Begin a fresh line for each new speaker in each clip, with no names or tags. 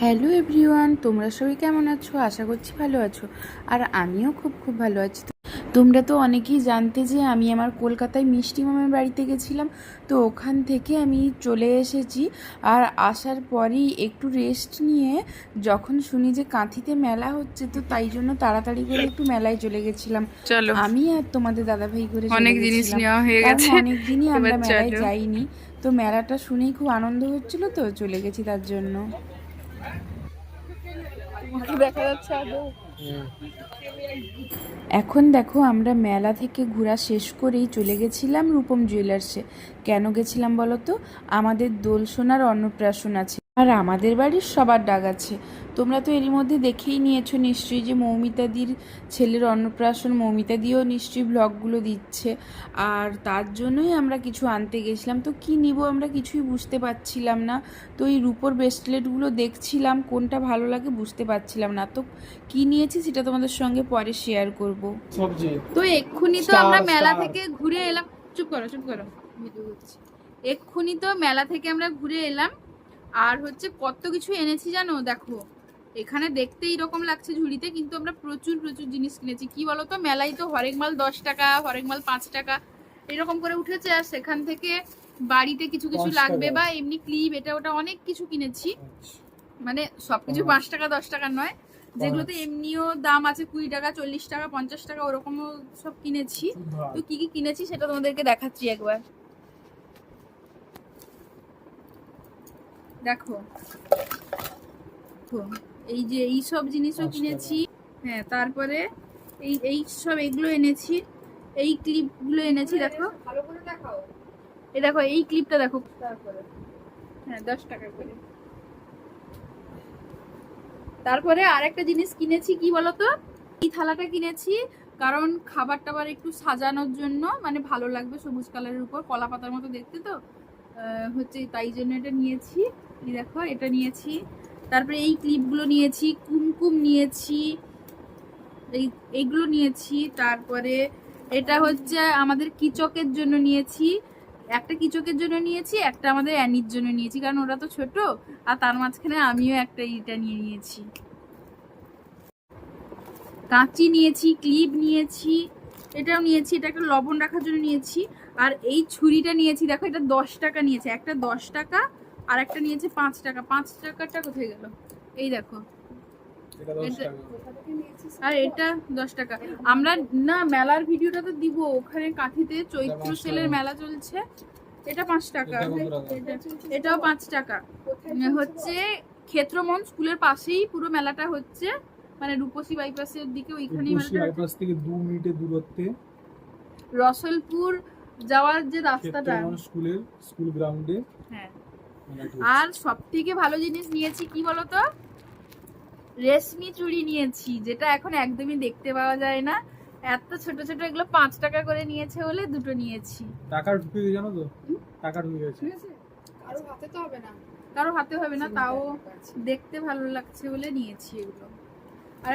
Hello everyone তোমরা সবাই কেমন আছো? আশা করছি ভালো আছো। আর আমিও খুব খুব ভালো আছি। তোমরা তো অনেকেই জানতে যে আমি আমার কলকাতায় মিষ্টি মামার বাড়িতে গেছিলাম তো ওখান থেকে আমি চলে এসেছি। আর আসার পরেই একটু রেস্ট নিয়ে যখন শুনি যে কাঁথিতে মেলা হচ্ছে তো তাই জন্য তাড়াতাড়ি করে একটু মেলায় চলে গেছিলাম।
চলো।
আমি আর তোমাদের দাদাভাই করে
অনেক জিনিস নেওয়া হয়ে গেছে।
অনেক দিনই আমরা মেলায় যাইনি তো মেলাটা শুনেই খুব আনন্দ হচ্ছিল তো চলে গেছি তার জন্য।
দেখা যাচ্ছে আদৌ
এখন দেখো আমরা মেলা থেকে ঘোরা শেষ করেই চলে গেছিলাম রূপম জুয়েলার্সে কেন গেছিলাম বলো তো? আমাদের দোল সোনার অন্নপ্রাশন আছে। আর আমাদের বাড়ির সবার ডাক আছে। তোমরা তো এরই মধ্যে দেখেই নিয়েছো নিশ্চয়ই যে মৌমিতাদির ছেলের অন্নপ্রাশন মৌমিতাদিও নিশ্চয়ই ব্লগগুলো দিচ্ছে। আর তার জন্যই আমরা কিছু আনতে গেছিলাম। তো কি নিব আমরা কিছুই বুঝতে পারছিলাম না। তো এই রূপোর ব্রেসলেটগুলো দেখছিলাম কোনটা ভালো লাগে বুঝতে পারছিলাম না। তো কি নিয়েছি সেটা তোমাদের সঙ্গে পরে শেয়ার করব।
তো এক্ষুনি তো আমরা মেলা থেকে ঘুরে এলাম। চুপ করো চুপ করো। এক্ষুনি তো মেলা থেকে আমরা ঘুরে এলাম। আর হচ্ছে কত কিছু এনেছি জানো? দেখো এখানে দেখতে এইরকম লাগছে ঝুড়িতে কিন্তু আমরা প্রচুর প্রচুর জিনিস কিনেছি। কি বলতো? মেলায় তো হরেক মাল দশ টাকা হরেক মাল পাঁচ টাকা এরকম করে উঠেছে। আর সেখান থেকে বাড়িতে কিছু কিছু লাগবে বা এমনি ক্লিপ এটা ওটা অনেক কিছু কিনেছি। মানে সবকিছু পাঁচ টাকা দশ টাকা নয়। যেগুলোতে এমনিও দাম আছে কুড়ি টাকা চল্লিশ টাকা পঞ্চাশ টাকা ওরকমও সব কিনেছি। তো কি কি কিনেছি সেটা তোমাদেরকে দেখাচ্ছি একবার। দেখো। এই যে এই সব জিনিসও
পাঁচ
কিনেছি। হ্যাঁ তারপরে এই এই সব এগুলো এনেছি। এই ক্লিপগুলো এনেছি দেখো।
ভালো করে দেখাও।
এই দেখো এই ক্লিপটা দেখো। হ্যাঁ দশ টাকা করে। তারপরে আরেকটা জিনিস কিনেছি কি বলতো? এই থালাটা কিনেছি কারণ খাবার টাবার একটু সাজানোর জন্য মানে ভালো লাগবে সবুজ কালারের উপর কলা পাতার মতো দেখতে তো। আহ, হচ্ছে তাই জন্য এটা নিয়েছি। এই দেখো, এটা নিয়েছি। তারপরে এই ক্লিপগুলো নিয়েছি, কুমকুম নিয়েছি, এই এইগুলো নিয়েছি। তারপরে এটা হচ্ছে আমাদের কিচকের জন্য নিয়েছি। একটা কিচকের জন্য নিয়েছি, একটা আমাদের অ্যানির জন্য নিয়েছি, কারণ ওরা তো ছোট, আর তার মাঝখানে আমিও একটা ইটা নিয়ে নিয়েছি। কাঁচি নিয়েছি, ক্লিপ নিয়েছি, এটাও নিয়েছি এটা একটা লবণ রাখার জন্য নিয়েছি। আর এই ছুরিটা নিয়েছি, দেখো এটা দশ টাকা নিয়েছে, একটা দশ টাকা আর একটা নিয়েছে পাঁচ টাকা। পাঁচ টাকাটা কোথায় গেল? এই দেখো। আর এটা দশ টাকা। আমরা না মেলার ভিডিওটা তো দিব। ওখানে কাঁথিতে চৈত্র সেলের মেলা চলছে। এটা পাঁচ টাকা। এটাও পাঁচ টাকা। হচ্ছে ক্ষেত্রমন স্কুলের পাশেই পুরো মেলাটা হচ্ছে। মানে রূপসী বাইপাসের দিকে ওইখানেই
রূপসী বাইপাস থেকে দু মিনিটের দূরত্বে।
রসলপুর যাওয়ার যে রাস্তাটা।
স্কুলের স্কুল গ্রাউন্ডে।
হ্যাঁ। আর সব থেকে ভালো জিনিস নিয়েছি কি বলতো? রেশমি চুড়ি নিয়েছি যেটা এখন একদমই দেখতে পাওয়া যায় না। এত ছোট ছোট এগুলো পাঁচ টাকা করে নিয়েছে বলে দুটো নিয়েছি।
টাকা ঢুকে গেছে জানো তো? টাকা ঢুকে গেছে
ঠিক আছে।
কারও হাতে তো হবে না।
কারও হাতে হবে না তাও দেখতে ভালো লাগছে বলে নিয়েছি এগুলো। আর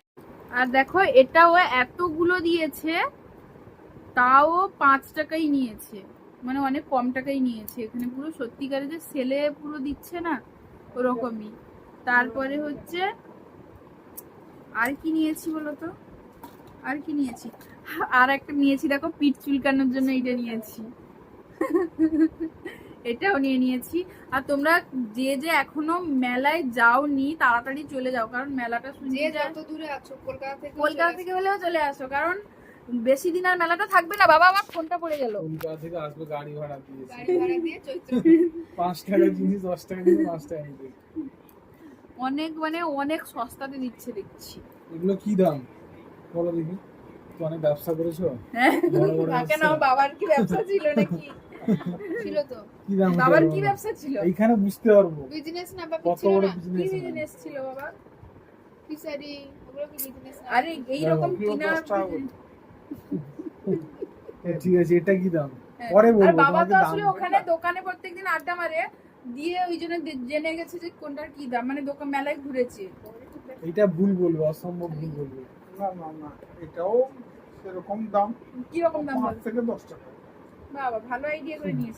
আর দেখো এটাও এতগুলো দিয়েছে তাও পাঁচ টাকাই নিয়েছে। মানে অনেক কম টাকাই নিয়েছে। এখানে পুরো সত্যিকারে যে সেলে পুরো দিচ্ছে না ওরকমই। তারপরে হচ্ছে আর কি নিয়েছি বলো তো? আর কি নিয়েছি? আর একটা নিয়েছি দেখো পিঠ চুলকানোর জন্য এটা নিয়েছি। এটাও নিয়ে নিয়েছি। আর তোমরা যে যে এখনও মেলায় যাওনি তাড়াতাড়ি চলে যাও কারণ মেলাটা
যে যত দূরে আছো কলকাতা থেকে
কলকাতা থেকে হলেও চলে আসো কারণ বেশি দিন আর মেলাটা থাকবে না বাবা আমার ফোনটা পড়ে গেল।
কলকাতা থেকে আসবে গাড়ি ভাড়া দিয়েছে
গাড়ি ভাড়া দিয়ে চৈত্র।
পাঁচ টাকা জিনিস দশ টাকা জিনিস পাঁচ টাকা নিতে
অনেক মানে অনেক সস্তাতে দিচ্ছে দেখছি।
এগুলো কি দাম? বলো দেখি। তো অনেক ব্যবসা করেছ?
হ্যাঁ।
বড় বড়
না। বাবার কি ব্যবসা ছিল নাকি?
ছিল তো।
কি দাম
বাবার কি ব্যবসা ছিল?
এইখানে বুঝতে পারব।
বিজনেস না বা
কত
ছিল
বড়
না?
কি
বিজনেস
ছিল বাবা?
ফিশারি ওগুলো কি বিজনেস
আরে এইরকম
কিলো
কিনা।
ঠিক আছে এটা কি দাম?
হ্যাঁ।
পরে
আর
বলব
বাবা তো আসলে ওখানে দোকানে প্রত্যেকদিন আড্ডা মারে দিয়ে ওই জন্য জেনে গেছে যে কোনটার কি দাম মানে দোকান মেলায় ঘুরেছে।
এটা ভুল বলব অসম্ভব ভুল বলব।
না না না এটাও সেরকম দাম।
কীরকম দাম
থেকে দশ টাকা।
বাবা ভালো আইডিয়া করে নিয়েছে।